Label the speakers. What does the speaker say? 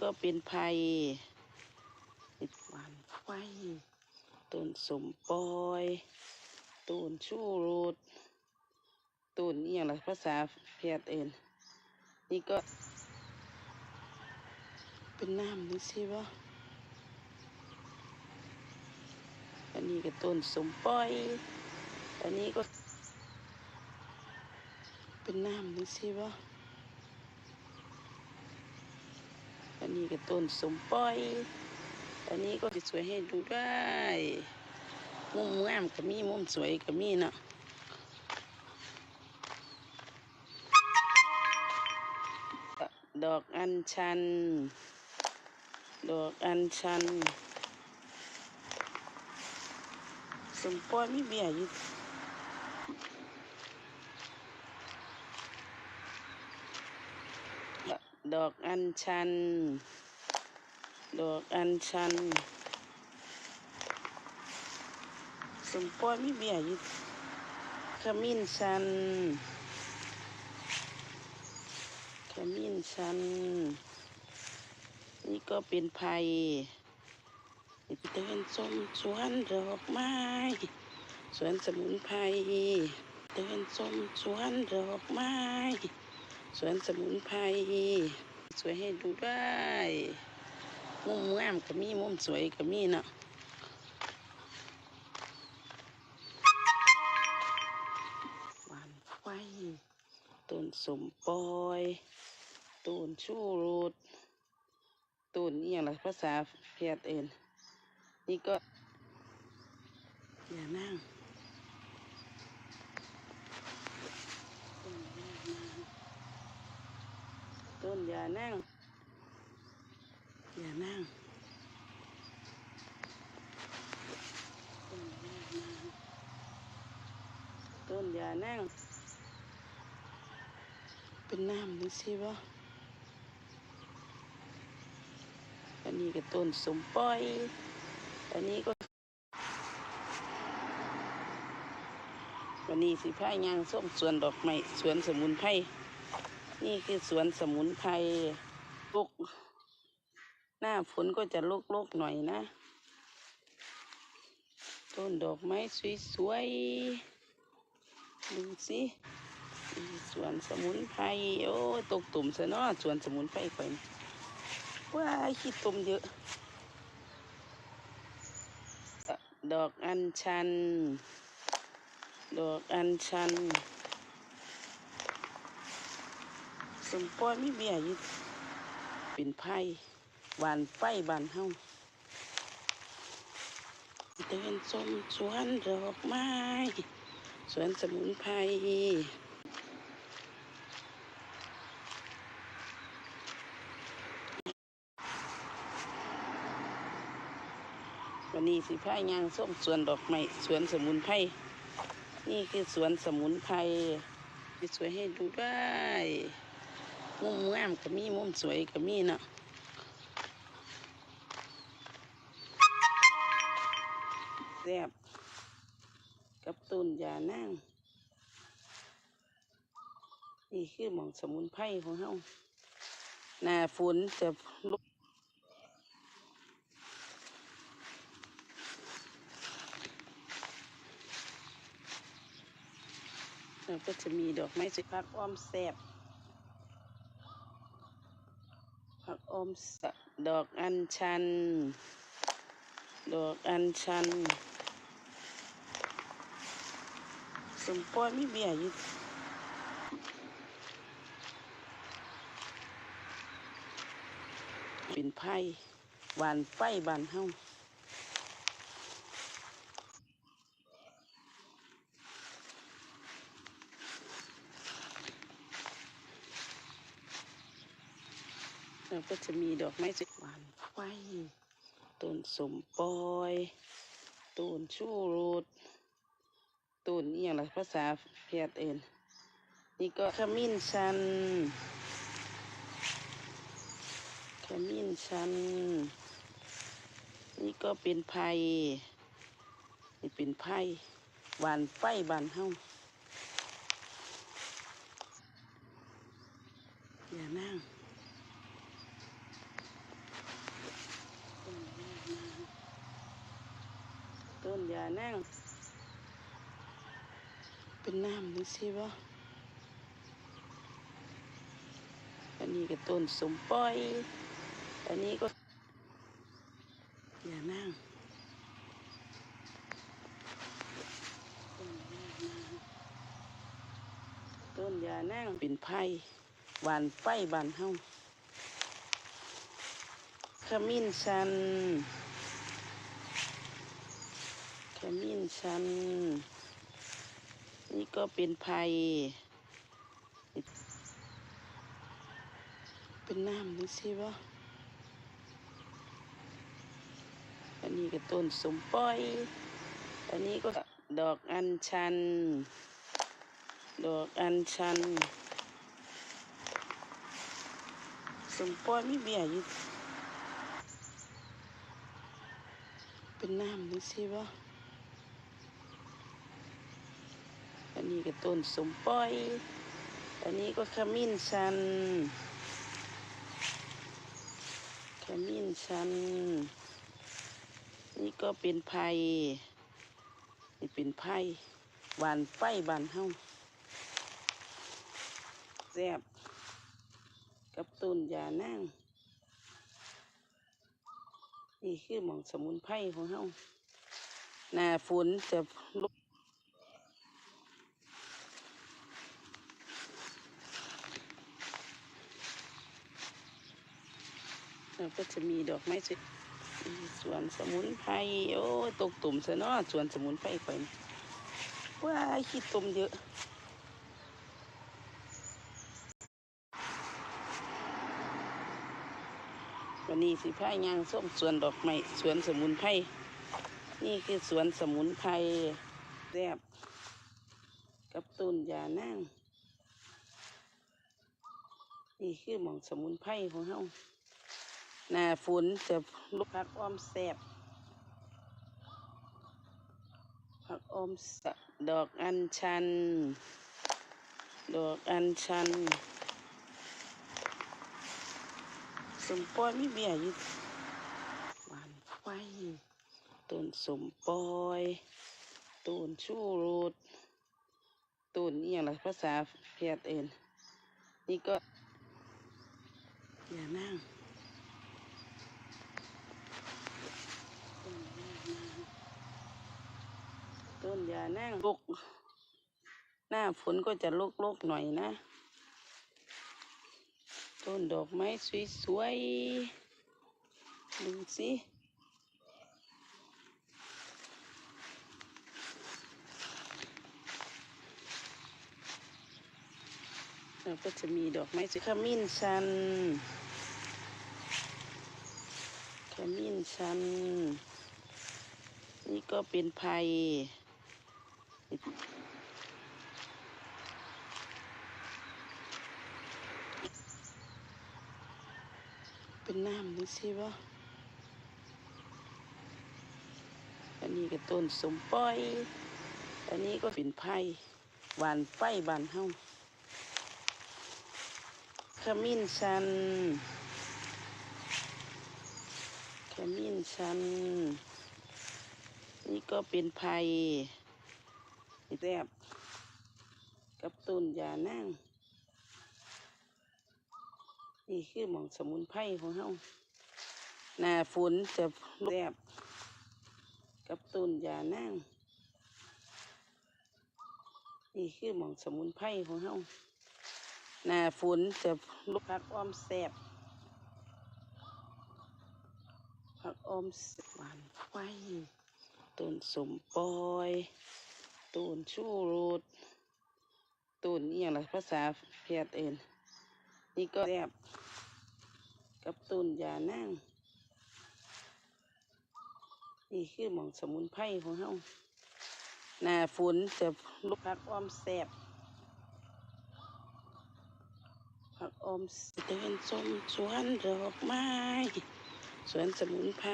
Speaker 1: ก็เป็นไผ่หวานไฟต้นสมปอยต้นชูรสต้นนี่อย่างไรภาษาเพียดเอ็นนี่ก็ เป็นน้ำนี่สิวะอันนี้ก็ต้นสมปอยอันนี้ก็ เป็นน้ำนี่สิวะอั นนี้ก็ต้นสมปอยอันนี้ก็จะสวยให้ดูได้ มุมงามก็มีมุมสวยก็มีเนาะดอกอัญชัน ดอกอัญชัน สมปอยมีเบียอยู่ ดอกอัญชัน ดอกอัญชัน สมปอยมีเบียอยู่ขมิ้นชัน ขมิ้นชัน นี่ก็เป็นไผ่นี่เป็นเดินชมสวนดอกไม้ สวนสมุนไพร เดินชมสวนดอกไม้ สวนสมุนไพรสวยให้ดูได้มุมงามก็มีมุมสวยก็มีเนาะหวานไฟต้นสมปอยต้นชูรสต้นนี่อย่างไรภาษาเพียดเอ็นนี่ก็อย่านั่ง ต้นอย่านั่งอย่านั่งต้นอย่านั่ง เป็นน้ำนี่สิวะอันนี้ก็ต้นสมปอยอันนี้ก็วันนี้สิพายางส้มสวนดอกไม้สวนสมุนไพร นี่คือสวนสมุนไพรลุกหน้าฝนก็จะลุกๆหน่อยนะ ต้นดอกไม้สวยๆ ดูสิสวนสมุนไพรโอ้ตกตุ่มซะเนาะสวนสมุนไพรไปว้าขี้ตุ่มเยอะ ดอกอัญชัน ดอกอัญชัน สมปอยมีเบียยู่เป็นไผ่หวานไฟบานเฮาเดินชมสวนดอกไม้ สวนสมุนไพรวันนี้สิพายางส้มสวนดอกไม้สวนสมุนไพรนี่คือสวนสมุนไพรสวยให้ดูได้ มุมงามก็มีมุมสวยก็มีเนาะแซ่บกับต้นยานั่งนี่คือหมองสมุนไพรของเฮาหน้าฝนจะลุกแล้วก็จะมีดอกไม้สวยผักอ้อมแซบ ผักอมสดอกอัญชัน ดอกอัญชัน สมปอยมีเบียอยู่เป็นไผ่หวานไฟบานเฮา แล้วก็จะมีดอกไม้สวยหวานไฟต้นสมปอยต้นชูรสต้นนี่อย่างไรภาษาเพียดเอ็นนี่ก็ขมิ้นชันขมิ้นชัน นี่ก็เป็นไผ่นี่เป็นไผ่หวานไฟบานเฮาอย่านั่ง ยานั่ง เป็นน้ำนึงสิบ่อันนี้ก็ต้นสมปอย อันนี้ก็ยานั่งต้นยานั่งเป็นไผ่หวานไฟบานเฮาขมิ้นชัน ขมิ้นชัน นี่ก็เป็นไผ่เป็นน้ำนึงสิบ่อันนี้ก็ต้นสมปล่อย อันนี้ก็ดอกอัญชัน ดอกอัญชัน สมปล่อยไมีเบี้ยอยู่เป็นน้ำนึงสิบ่ อันนี้ก็ต้นสมปอย อันนี้ก็ขมิ้นชัน ขมิ้นชัน นี่ก็เป็นไผ่นี่เป็นไผ่หวานไฟบานเฮาแซ่บกับต้นยานั่งนี่คือหมองสมุนไพรของเฮาหน้าฝนจะลุ กแล้วก็จะมีดอกไม้สวยสวนสมุนไพรโอ้ตกตุ่มซะเนาะสวนสมุนไพรไปว้ายขี้ตุ่มเยอะวันนี้สิพายางส้มสวนดอกไม้สวนสมุนไพรนี่คือสวนสมุนไพรแซบกับต้นยานั่งนี่คือหมองสมุนไพรของเฮา หน้าฝนจะลูกผักอ้อมแซบผักอ้อมสดอกอัญชัน ดอกอัญชัน สมปอยไมีเบี้ยอยู่หวานไฟต้นสมปอยต้นชูรสต้นนี่อย่างไรภาษาแพทย์เอ็นนี่ก็ อย่านั่ง ต้นอย่านั่งลุก หน้าฝนก็จะลุกๆหน่อยนะ ต้นดอกไม้สวยๆ ดูสิแล้วก็จะมีดอกไม้สวยขมิ้นชัน ขมิ้นชัน นี่ก็เป็นไผ่ เป็นน้ำนึงสิบ่อันนี้ก็ต้นสมปล่อย อันนี้ก็เป็นไผ่หวานไฟบานเฮาขมิ้นชันขมิ้นชัน นี่ก็เป็นไผ่ แซ่บกับต้นยานั่งนี่คือหมองสมุนไพรของเฮาหน้าฝนจะแซ่บกับต้นยานั่งนี่คือหมองสมุนไพรของเฮาหน้าฝนจะลูกผักอ้อมแซ่บผักอ้อมแซ่บหวานไฟต้นสมปอย ต้นชูรสต้นนี่อย่างไรภาษาแพทย์เอ็นนี่ก็แซ่บกับต้นยานั่งนี่คือหมองสมุนไพรของเฮาหน้าฝนจะลูกผักอ้อมแซ่บผักออมเดินชมสวนดอกไม้ สวนสมุนไพร